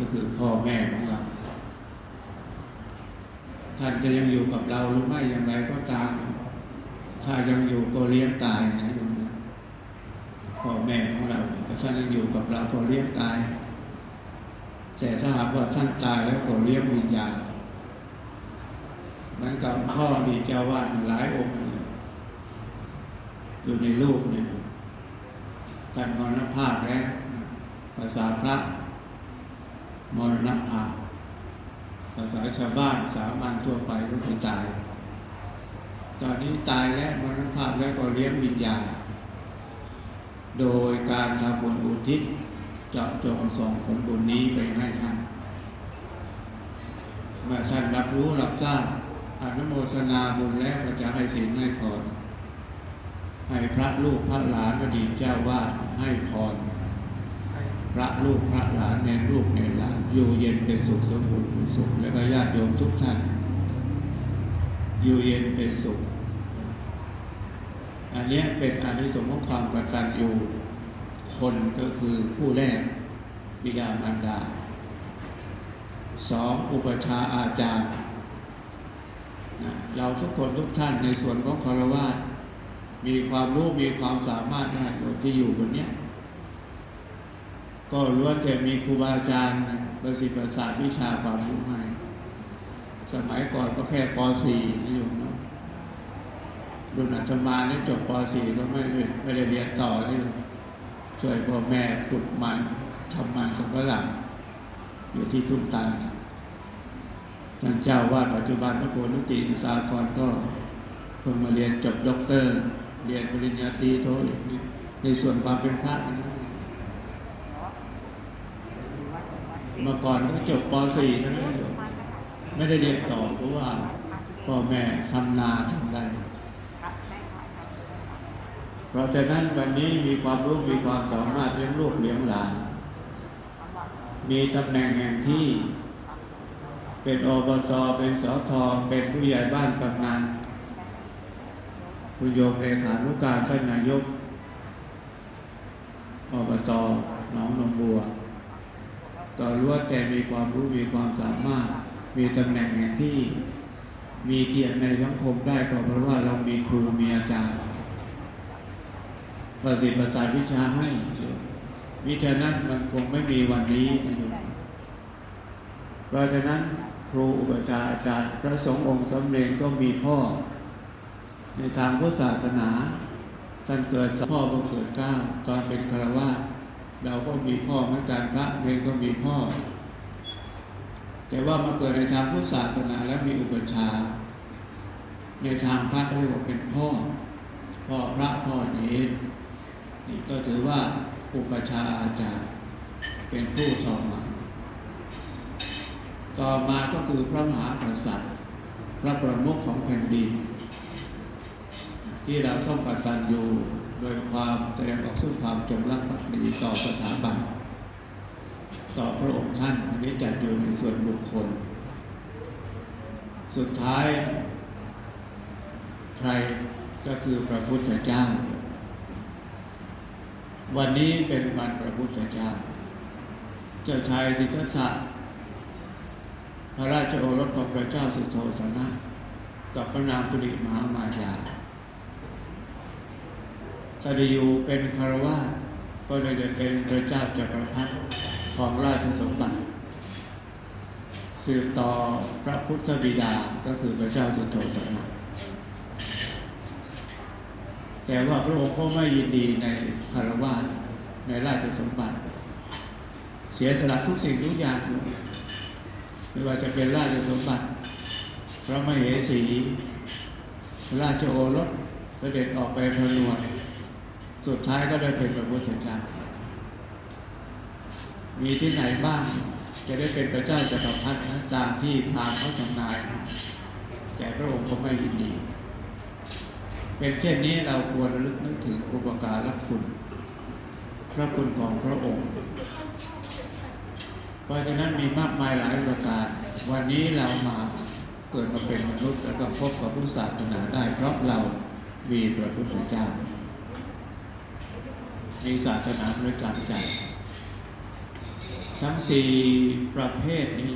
ก็คือพ่อแม่ของเรา ท่านจะยังอยู่กับเราหรือไม่อย่างไรก็ตาม ถ้ายังอยู่ก็เลี้ยงตายนะโยมนะพ่อแม่ของเราถ้าท่านยังอยู่กับเราก็เลี้ยงตาย แต่ถ้าหากว่าท่านตายแล้วก็เลี้ยงวิญญาณเหมันกับพ่อมีเจ้าวาดหลายองค์อยู่ในรูปเนี่ยท่านมรณภาพแล้วภาษาพระ มรณภาพภาษาชาวบ้านสามัญทั่วไปก็คือตาย ตอนนี้ตายแล้วมรณภาพแล้วก็เลี้ยงวิญญาณ โดยการทำบุญอุทิศเจาะจงส่งผลบุญนี้ไปให้ท่าน เมื่อท่านรับรู้รับทราบอนุโมทนาบุญแล้วก็จะให้สิ่งให้พรให้พระลูกพระหลานอดีเจ้าวาดให้พร พระลูกพระหลานในลูกในหลานอยู่เย็นเป็นสุขสมบูรณ์สุข และก็ญาติโยมทุกท่าน อยู่เย็นเป็นสุข อันนี้เป็นอานิสงส์ของความกตัญญูคนก็คือผู้แรกบิดามารดาสองอุปชาอาจารย์นะเราทุกคนทุกท่านในส่วนของคารวะมีความรู้มีความสามารถนะโยที่อยู่บนเนี้ย ก็ล้วนแต่มีครูบาอาจารย์นะประสิทธิ์ประสาทวิชาความรู้ให้สมัยก่อนก็แค่ป .4 นิยมเนาะรุ่นอาตมานี่จบป .4 ก็ไม่ได้ไม่ได้เรียนต่อแล้วโยมช่วยพ่อแม่ขุดมันทำมันสำปะหลังอยู่ที่ทุ่งตันท่านเจ้าวาดปัจจุบันพระโคนุติสุสากรก็เพิ่งมาเรียนจบด็อกเตอร์ เรียนปริญญาตรีโทอีกในส่วนความเป็นพระนะ เมื่อก่อนก็จบป .4 ทั้งนั้นไม่ได้เรียนต่อเพราะว่าพ่อแม่ทำนาทำไรเพราะฉะนั้นวันนี้มีความรู้มีความสามารถเลี้ยงลูกเลี้ยงหลาน มีตำแหน่งแห่งที่ เป็นอบตเป็นสทเป็นผู้ใหญ่บ้านกำนันคุณโยมเลขานุการท่านนายกอบตหนองนมบัว ก็ล้วนแต่มีความรู้มีความสามารถ มีตำแหน่งแห่งที่มีเกียรติในสังคมได้ก็เพราะว่าเรามีครูมีอาจารย์ ประสิทธิ์ประสาทวิชาให้วิชานั้นมันคงไม่มีวันนี้นะโยมเพราะฉะนั้นครูอุปชฌาอาจารย์ พระสงฆ์องค์สมเด็จก็มีพ่อ ในทางพุทธศาสนาท่านเกิดพ่อบังเกิดเก้าตอนเป็นคารวาส เราก็มีพ่อเหมือนกันพระเนรก็มีพ่อ แต่ว่ามาเกิดในทางพุทธศาสนาแล้วมีอุปชา ในทางพระเรียกว่าเป็นพ่อ พ่อพระพ่อเนรนี่ก็ถือว่าอุปชาอาจารย์เป็นผู้ต่อมา ต่อมาก็คือพระมหากษัตริย์ พระประมุขของแผ่นดิน ที่เราต้องกตัญญู โดยความแสดงออกซึ่งความจงรักภักดีต่อสถาบัน ต่อพระองค์ท่านอันนี้จัดอยู่ในส่วนบุคคล สุดท้าย ใครก็คือพระพุทธเจ้า วันนี้เป็นวันพระพุทธเจ้า เจ้าชายสิทธัตถะพระราชโอรสของพระเจ้าสุโธสนะกับพระนางสุริมหามายา ถ้าได้อยู่เป็นคารวะก็เลยจะเป็นพระเจ้าจักรพรรดิของราชสมบัติสืบต่อพระพุทธบิดาก็คือพระเจ้าสุโธทนะ แต่ว่าพระองค์ก็ไม่ยินดีในคารวะในราชสมบัติ เสียสละทุกสิ่งทุกอย่าง ไม่ว่าจะเป็นราชสมบัติ พระมเหสี ราชโอรสเสด็จออกไปพนวด สุดท้ายก็ได้เป็นพระพุทธเจ้า มีที่ไหนบ้าง จะได้เป็นพระเจ้าจักรพรรดินะตามที่พราหมณ์เขาทำนายนะแต่พระองค์ก็ไม่ยินดี เป็นเช่นนี้เราควรระลึกนึกถึงอุปการะคุณ พระคุณของพระองค์ เพราะฉะนั้นมีมากมายหลายประการ วันนี้เรามาเกิดมาเป็นมนุษย์แล้วก็พบกับพุทธศาสนาได้เพราะเรามีพระพุทธเจ้า ในศาสนาประจำใจทั้งสี่ประเภทนี้